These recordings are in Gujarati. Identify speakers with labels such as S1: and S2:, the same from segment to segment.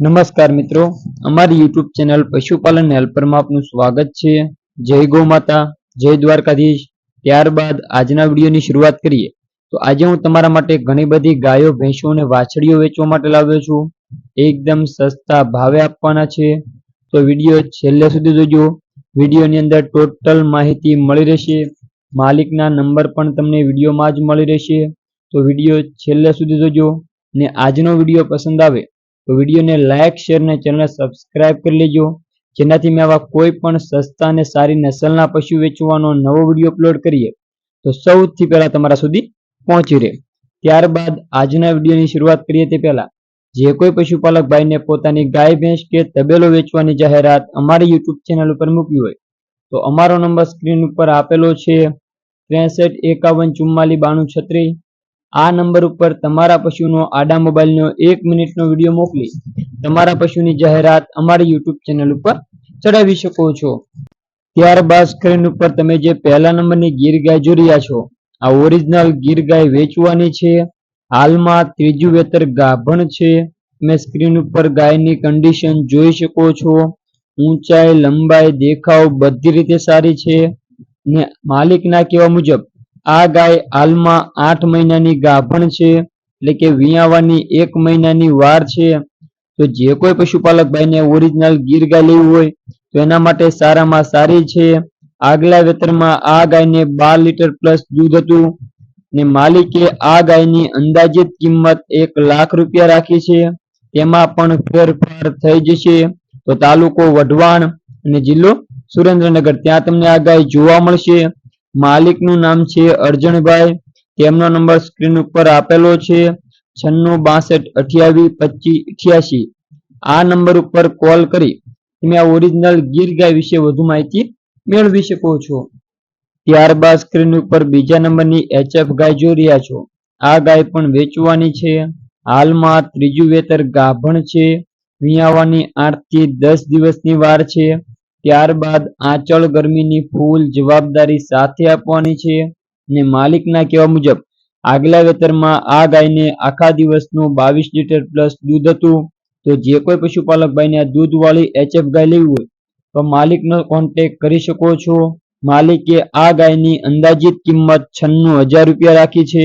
S1: નમસ્કાર મિત્રો, અમારી યુટ્યુબ ચેનલ પશુપાલન હેલ્પરમાં આપનું સ્વાગત છે. જય ગૌ માતા, જય દ્વારકાધીશ. ત્યારબાદ આજના વિડીયોની શરૂઆત કરીએ. તો આજે હું તમારા માટે ઘણી બધી ગાયો, ભેંસો અને વાછડીઓ વેચવા માટે લાવ્યો છું. એકદમ સસ્તા ભાવે આપવાના છે. તો વીડિયો છેલ્લે સુધી જોજો. વિડીયોની અંદર ટોટલ માહિતી મળી રહેશે. માલિકના નંબર પણ તમને વિડીયોમાં જ મળી રહેશે. તો વીડિયો છેલ્લે સુધી જોજો. ને આજનો વીડિયો પસંદ આવે તો વિડીયોને લાઇક શેર અને ચેનલ સબસ્ક્રાઇબ કરી લેજો. જેનાથી મેં આવા કોઈ પણ સસ્તા અને સારી નસલના પશુ વેચવાનો નવો વીડિયો અપલોડ કરીએ. તો સૌથી પહેલા તમારા સુધી પહોંચી રહે. ત્યારબાદ આજના વિડીયોની શરૂઆત કરીએ તે પહેલા. જે કોઈ પશુપાલક ભાઈને પોતાની ગાય, ભેંસ કે તબેલો વેચવાની જાહેરાત અમારી યુટ્યુબ ચેનલ ઉપર મૂકવી હોય, તો અમારો નંબર સ્ક્રીન ઉપર આપેલો છે ત્રેસઠ એકાવન ચુમ્માલી બાણું છત્રીસ. આ નંબર ઉપર તમારા પશુનો આડા મોબાઈલનો એક મિનિટનો વીડિયો મોકલી તમારા પશુની જાહેરાત અમારી યુટ્યુબ ચેનલ ઉપર ચડાવી શકો છો. ત્યારબાદ સ્ક્રીન ઉપર તમે જે પહેલા નંબરની ગીર ગાય જોઈ રહ્યા છો, આ ઓરિજિનલ ગીર ગાય વેચવાની છે. હાલમાં ત્રીજું વેતર ગાભણ છે. તમે સ્ક્રીન ઉપર ગાયની કન્ડિશન જોઈ શકો છો. ઊંચાઈ, લંબાઈ, દેખાવ બધી રીતે સારી છે. ને માલિકના કહેવા મુજબ આ ગાય હાલમાં આઠ મહિનાની ગાભણ છે, એટલે કે વિયાવાની એક મહિનાની વાર છે. તો જે કોઈ પશુપાલક ભાઈને ઓરિજિનલ ગીર ગાય લેવી હોય, તો એના માટે સારામાં સારી છે. આગલા વેતરમાં આ ગાયને બાર લીટર પ્લસ દૂધ હતું ને માલિકે આ ગાયની અંદાજિત કિંમત એક લાખ રૂપિયા રાખી છે. તેમાં પણ ફેરફાર થઈ જશે. તો તાલુકો વઢવાણ અને જિલ્લો સુરેન્દ્રનગર, ત્યાં તમને આ ગાય જોવા મળશે. માલિકનું નામ છે અર્જણભાઈ તેમનો નંબર સ્ક્રીન ઉપર આપેલો છે. છન્નું બાસઠ અઠ્યાવીસ પચીસ અઠ્યાસી. આ નંબર ઉપર કોલ કરી તમે આ ઓરિજિનલ ગીર ગાય વિશે વધુ માહિતી મેળવી શકો છો. ત્યારબાદ સ્ક્રીન ઉપર બીજા નંબરની એચએફ ગાય જોઈ રહ્યા છો. આ ગાય પણ વેચવાની છે. હાલમાં ત્રીજું વેતર ગાભણ છે. વિયાવાની આઠથી દસ દિવસની વાર છે. ત્યારબાદ આંચળ ગરમીની ફૂલ જવાબદારી સાથે આપવાની છે ને માલિકના કહેવા મુજબ, આગલા વેતરમાં આ ગાયને આખા દિવસનું બાવીસ લીટર પ્લસ દૂધ હતું. તો જે કોઈ પશુપાલક ભાઈને આ દૂધવાળી એચએફ ગાય લેવી હોય, તો માલિકનો કોન્ટેક કરી શકો છો. માલિકે આ ગાયની અંદાજિત કિંમત છન્નું હજાર રૂપિયા રાખી છે.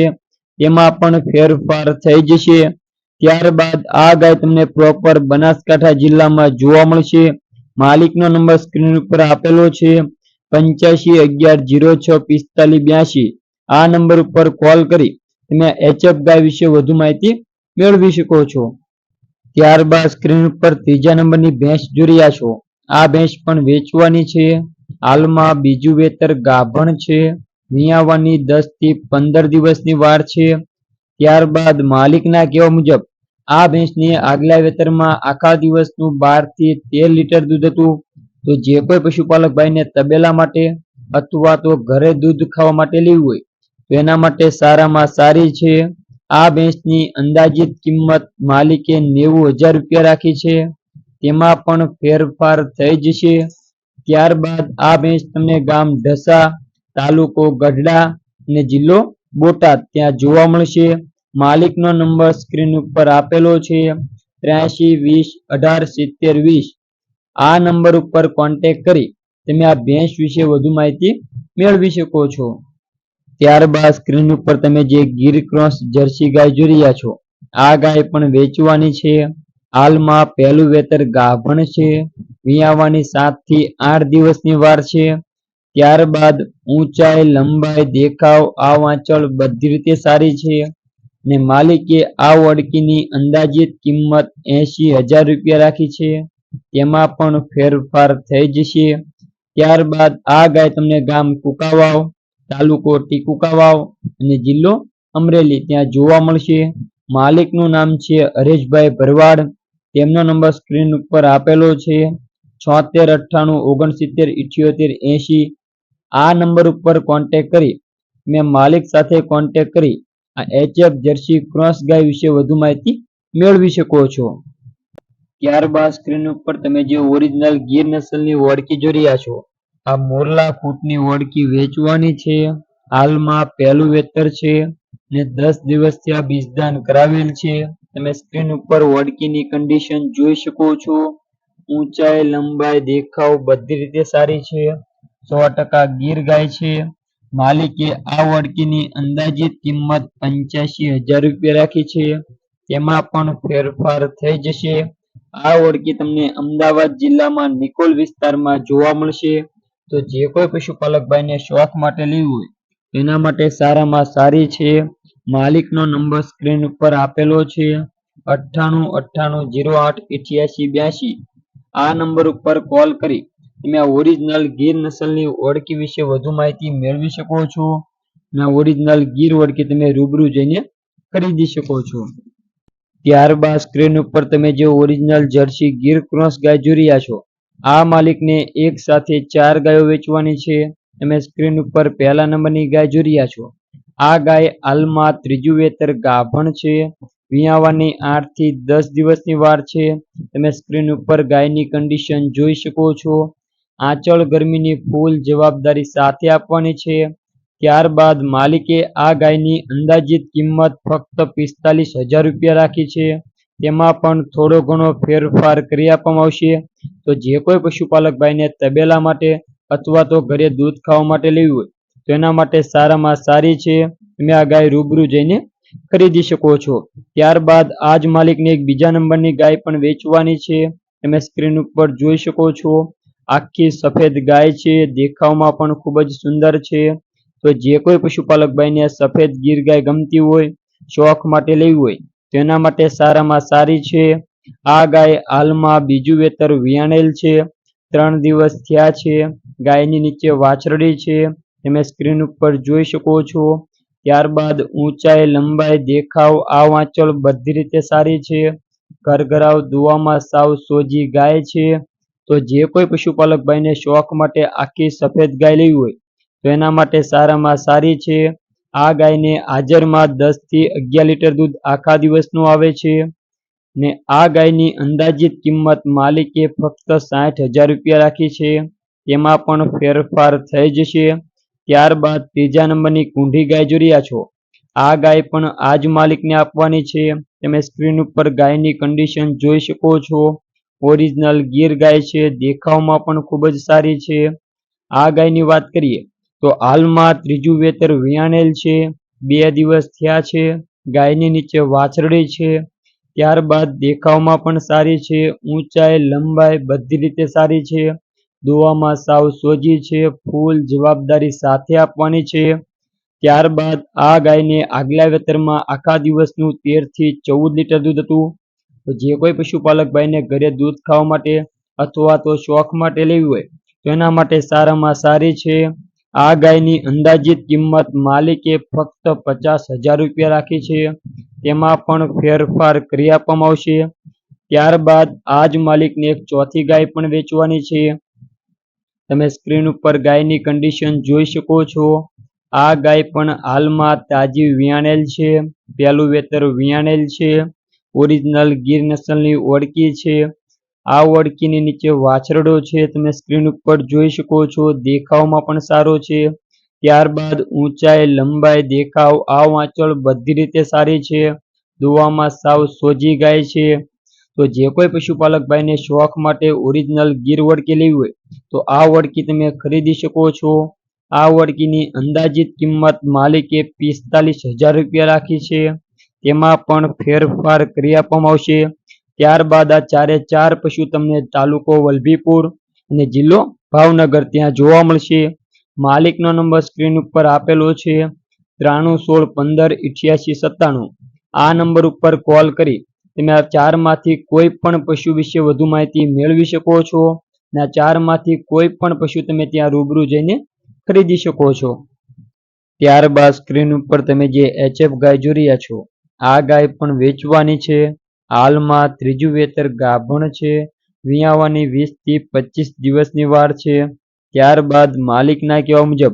S1: તેમાં પણ ફેરફાર થઈ જશે. ત્યારબાદ આ ગાય તમને પ્રોપર બનાસકાંઠા જિલ્લામાં જોવા મળશે. માલિકનો નંબર સ્ક્રીન ઉપર આપેલો છે. પંચ્યાસી અગિયાર જીરો છ પિસ્તાલીસ બ્યાસી આ નંબર ઉપર કોલ કરી તમે એચએફ ગાય વિશે વધુ માહિતી મેળવી શકો છો. ત્યારબાદ સ્ક્રીન ઉપર ત્રીજા નંબરની ભેંસ જોઈ રહ્યા છો. આ ભેંસ પણ વેચવાની છે. હાલમાં બીજું વેતર ગાભણ છે. મિયાવાની દસથી પંદર દિવસની વાર છે. ત્યારબાદ માલિકના કહેવા મુજબ આ ભેંસને આગલા વેતરમાં આખા દિવસનું બારથી તેર લીટર દૂધ હતું. તો જે કોઈ પશુપાલક ભાઈને તબેલા માટે અથવા તો ઘરે દૂધ ખાવા માટે લેવું હોય, તો એના માટે સારામાં સારી છે. આ ભેંસની અંદાજિત કિંમત માલિકે નેવું હજાર રૂપિયા રાખી છે. તેમાં પણ ફેરફાર થઈ જશે ત્યારબાદ આ ભેંસ તમને ગામ ઢસા, તાલુકો ગઢડા અને જિલ્લો બોટાદ ત્યાં જોવા મળશે. માલિકનો નંબર સ્ક્રીન ઉપર આપેલો છે ત્ર્યાસી વીસ, અઢાર, સિત્તેર, વીસ. આ નંબર ઉપર કોન્ટેક કરી તમે આ ભેંસ વિશે વધુ માહિતી મેળવી શકો છો. ત્યારબાદ સ્ક્રીન ઉપર તમે જે ગીર ક્રોસ જર્સી ગાય જોઈ રહ્યા છો, આ ગાય પણ વેચવાની છે. હાલમાં પહેલું વેતર ગાભણ છે, વિયાવાની સાતથી આઠ દિવસની વાર છે. ત્યારબાદ ઊંચાઈ, લંબાઈ, દેખાવ, આ વાંચળ બધી રીતે સારી છે. ને માલિકે આ વડકીની અંદાજિત કિંમત એસી હજાર રૂપિયા રાખી છે. તેમાં પણ ફેરફાર થઈ જશે. ત્યારબાદ આ ગાય તમને ગામ કુકાવાવ, તાલુકો ટીકુકાવાવ અને જિલ્લો અમરેલી ત્યાં જોવા મળશે. માલિકનું નામ છે હરેશભાઈ ભરવાડ. તેમનો નંબર સ્ક્રીન ઉપર આપેલો છે. છોતેર, અઠ્ઠાણું, ઓગણસિત્તેર, ઇઠ્યોતેર, એંશી. આ નંબર ઉપર કોન્ટેક કરી, મેં માલિક સાથે કોન્ટેક કરી આ એચએફ જર્સી ક્રોસ ગાય વિશે વધુ માહિતી મેળવી શકો છો. ત્યારબાદ સ્ક્રીન ઉપર તમે જે ઓરિજિનલ ગીર નસલની વડકી જોઈ રહ્યા છો, આ મોરલા ફૂટની વડકી વેચવાની છે, હાલમાં પહેલું વેતર છે ને દસ દિવસથી આ બીજદાન કરાવેલ છે. તમે સ્ક્રીન ઉપર ઓળકીની કન્ડિશન જોઈ શકો છો. ઊંચાઈ, લંબાઈ, દેખાવ બધી રીતે સારી છે. સો ટકા ગીર ગાય છે. માલિકે આ વળકીની અંદાજિત કિંમત પંચ્યાસી હજાર રૂપિયા રાખી છે. તેમાં પણ ફેરફાર થઈ જશે. આ ઓળકી તમને અમદાવાદ જિલ્લામાં નિકોલ વિસ્તારમાં જોવા મળશે. તો જે કોઈ પશુપાલક ભાઈને શોખ માટે લેવું હોય, તેના માટે સારામાં સારી છે. માલિકનો નંબર સ્ક્રીન ઉપર આપેલો છે. અઠ્ઠાણું અઠ્ઠાણું જીરો આઠ ઇઠ્યાસી બ્યાસી. આ નંબર ઉપર કોલ કરી તમે આ ઓરિજિનલ ગીર નસલની ઓળખી વિશે વધુ માહિતી મેળવી શકો છો. અને ઓરિજિનલ ગીર ઓળખી તમે રૂબરૂ જઈને ખરીદી શકો છો. ત્યારબાદ સ્ક્રીન ઉપર તમે જે ઓરિજિનલ જર્સી ગીર ક્રોસ ગાય જોઈ રહ્યા છો, આ માલિકને એક સાથે ચાર ગાયો વેચવાની છે. તમે સ્ક્રીન ઉપર પહેલા નંબરની ગાય જોઈ રહ્યા છો. આ ગાય હાલમાં ત્રીજું વેતર ગાભણ છે. વિયાવાની આઠથી દસ દિવસની વાર છે. તમે સ્ક્રીન ઉપર ગાયની કન્ડિશન જોઈ શકો છો. આંચળ ગરમીની ફૂલ જવાબદારી સાથે આપવાની છે. ત્યારબાદ માલિકે આ ગાયની અંદાજિત કિંમત ફક્ત પિસ્તાલીસ હજાર રૂપિયા રાખી છે. તેમાં પણ થોડો ઘણો ફેરફાર કરી આપવામાં આવશે. તો જે કોઈ પશુપાલક ભાઈને તબેલા માટે અથવા તો ઘરે દૂધ ખાવા માટે લેવી હોય, તો એના માટે સારામાં સારી છે. તમે આ ગાય રૂબરૂ જઈને ખરીદી શકો છો. ત્યારબાદ આ જ માલિકને એક બીજા નંબરની ગાય પણ વેચવાની છે. તમે સ્ક્રીન ઉપર જોઈ શકો છો. આખી સફેદ ગાય છે, દેખાવમાં પણ ખૂબ જ સુંદર છે. તો જે કોઈ પશુપાલક ભાઈને સફેદ ગીર ગાય ગમતી હોય, શોખ માટે લેવી હોય, તેના માટે સારામાં સારી છે. આ ગાય હાલમાં બીજું વેતર વિયાણેલ છે. ત્રણ દિવસ થયા છે. ગાયની નીચે વાછરડી છે. તમે સ્ક્રીન ઉપર જોઈ શકો છો. ત્યારબાદ ઊંચાઈ, લંબાઈ, દેખાવ, આ વાંચલ બધી રીતે સારી છે. ઘરઘરાવ, દુવામાં સાવ સોજી ગાય છે. તો જે કોઈ પશુપાલક ભાઈને શોખ માટે આખી સફેદ ગાય લેવી હોય, તો એના માટે સારામાં સારી છે. આ ગાયને હાજરમાં દસથી અગિયાર લીટર દૂધ આખા દિવસનું આવે છે ને આ ગાયની અંદાજિત કિંમત માલિકે ફક્ત સાઠ હજાર રૂપિયા રાખી છે. તેમાં પણ ફેરફાર થઈ જશે ત્યારબાદ ત્રીજા નંબરની કુંઢી ગાય જોઈ રહ્યા છો. આ ગાય પણ આ જ માલિકને આપવાની છે. તમે સ્ક્રીન ઉપર ગાયની કન્ડિશન જોઈ શકો છો. ઓરિજિનલ ગીર ગાય છે, દેખાવમાં પણ ખૂબ જ સારી છે. આ ગાયની વાત કરીએ તો હાલમાં ત્રીજું વેતર વિયાણેલ છે, બે દિવસ થયા છે, ગાયની નીચે વાછરડી છે, ત્યારબાદ દેખાવમાં પણ સારી છે, ઊંચાઈ, લંબાઈ બધી રીતે સારી છે, દોવામાં સાવ સોજી છે, ફૂલ જવાબદારી સાથે આપવાની છે. ત્યારબાદ આ ગાયને આગલા વેતરમાં આખા દિવસનું તેરથી ચૌદ લીટર દૂધ હતું. તો જે કોઈ પશુપાલક ભાઈને ઘરે દૂધ ખાવા માટે અથવા તો શોખ માટે લેવી હોય, તો એના માટે સારામાં સારી છે. આ ગાયની અંદાજિત કિંમત માલિકે ફક્ત પચાસ હજાર રૂપિયા રાખી છે. તેમાં પણ ફેરફાર કરી આપવામાં આવશે. ત્યારબાદ આ જ માલિકને એક ચોથી ગાય પણ વેચવાની છે. તમે સ્ક્રીન ઉપર ગાયની કન્ડિશન જોઈ શકો છો. આ ગાય પણ હાલમાં તાજી વિયાણેલ છે. પહેલું વેતર વિયાણેલ છે. ઓરિજિનલ ગીર નસલની ઓળકી છે. આ ઓળકીની નીચે વાછરડો છે. તમે સ્ક્રીન ઉપર જોઈ શકો છો. દેખાવમાં પણ સારો છે. ત્યારબાદ ઊંચાઈ, લંબાઈ, દેખાવ, આ વાંચળ બધી રીતે સારી છે. દુવામાં સાવ સોજી ગાય છે. તો જે કોઈ પશુપાલક ભાઈને શોખ માટે ઓરિજિનલ ગીર વડકી લેવી હોય, તો આ વળકી તમે ખરીદી શકો છો. આ વડકીની અંદાજિત કિંમત માલિકે પિસ્તાલીસ હજાર રૂપિયા રાખી છે. તેમાં પણ ફેરફાર કરી આપવામાં આવશે. ત્યારબાદ આ ચારે ચાર પશુ તમને તાલુકો વલભીપુર અને જિલ્લો ભાવનગર ત્યાં જોવા મળશે. માલિકનો નંબર સ્ક્રીન ઉપર આપેલો છે. ત્રાણું સોળ પંદર ઇઠ્યાસી સત્તાણું. આ નંબર ઉપર કોલ કરી તમે આ ચારમાંથી કોઈ પણ પશુ વિશે વધુ માહિતી મેળવી શકો છો અને આ ચારમાંથી કોઈ પણ પશુ તમે ત્યાં રૂબરૂ જઈને ખરીદી શકો છો. ત્યારબાદ સ્ક્રીન ઉપર તમે જે એચએફ ગાય જોઈ રહ્યા છો આ ગાય પણ વેચવાની છે. હાલમાં ત્રીજું વેતર ગાભણ છે. વિયાવાની વીસથી પચીસ દિવસની વાર છે. ત્યારબાદ માલિકના કહેવા મુજબ,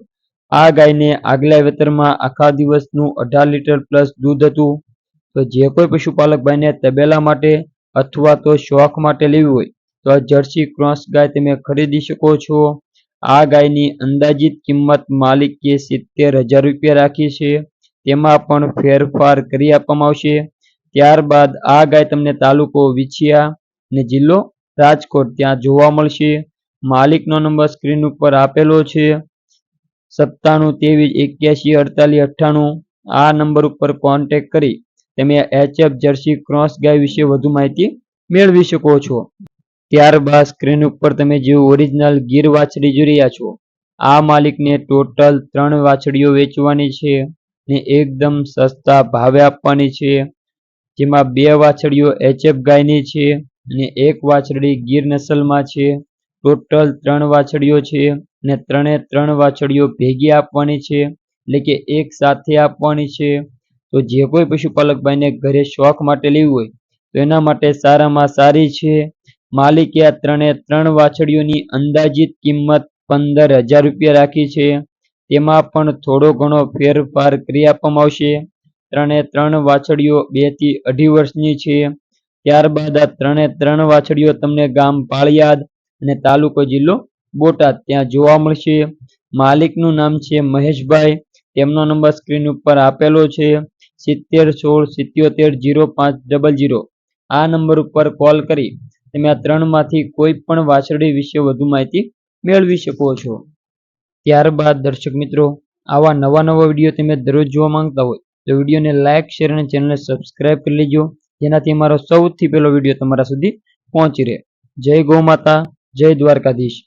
S1: આ ગાયને આગલા વેતરમાં આખા દિવસનું અઢાર લીટર પ્લસ દૂધ હતું. તો જે કોઈ પશુપાલક ભાઈને તબેલા માટે અથવા તો શોખ માટે લેવી હોય, તો આ જર્સી ક્રોસ ગાય તમે ખરીદી શકો છો. આ ગાયની અંદાજિત કિંમત માલિકે સિત્તેર હજાર રૂપિયા રાખી છે. તેમાં પણ ફેરફાર કરી આપવામાં આવશે. ત્યારબાદ આ ગાય તમને તાલુકો વિછિયા ને જિલ્લો રાજકોટ ત્યાં જોવા મળશે. માલિકનો નંબર સ્ક્રીન ઉપર આપેલો છે. સત્તાણું ત્રેવીસ એક્યાસી અડતાલીસ અઠ્ઠાણું. આ નંબર ઉપર કોન્ટેક કરી તમે એચએફ જર્સી ક્રોસ ગાય વિશે વધુ માહિતી મેળવી શકો છો. ત્યારબાદ સ્ક્રીન ઉપર તમે જે ઓરિજિનલ ગીર વાછડી જોઈ રહ્યા છો, આ માલિકને ટોટલ ત્રણ વાછડીઓ વેચવાની છે. ને એકદમ સસ્તા ભાવે આપવાની છે. જેમાં બે વાછડીઓ એચએફ ગાયની છે અને એક વાછડી ગીર નસલમાં છે. ટોટલ ત્રણ વાછડીઓ છે ને ત્રણે ત્રણ વાછડીઓ ભેગી આપવાની છે. એટલે કે એક સાથે આપવાની છે. તો જે કોઈ પશુપાલક ભાઈને ઘરે શોખ માટે લેવી હોય, તો એના માટે સારામાં સારી છે. માલિકે આ ત્રણે ત્રણ વાછડીઓની અંદાજિત કિંમત પંદર હજાર રૂપિયા રાખી છે. તેમાં પણ થોડો ઘણો ફેરફાર કરી આપવામાં આવશે. ત્રણે ત્રણ વાછડીઓ બેથી અઢી વર્ષની છે. ત્યારબાદ આ ત્રણે ત્રણ વાછડીઓ તમને ગામ પાળિયાદ અને તાલુકો જિલ્લો બોટાદ ત્યાં જોવા મળશે. માલિકનું નામ છે મહેશભાઈ. તેમનો નંબર સ્ક્રીન ઉપર આપેલો છે. સિત્તેર સોળ સિત્યોતેર જીરો પાંચ ડબલ જીરો. આ નંબર ઉપર કોલ કરી તમે આ ત્રણમાંથી કોઈ પણ વાછરડી વિશે વધુ માહિતી મેળવી શકો છો. ત્યારબાદ દર્શક મિત્રો, આવા નવા નવા વીડિયો તમે દરરોજ જોવા માંગતા હોય, તો વિડીયોને લાઇક શેર અને ચેનલને સબસ્ક્રાઇબ કરી લેજો, જેનાથી અમારો સૌથી પહેલો વીડિયો તમારા સુધી પહોંચી રહે. જય ગૌ માતા, જય દ્વારકાધીશ.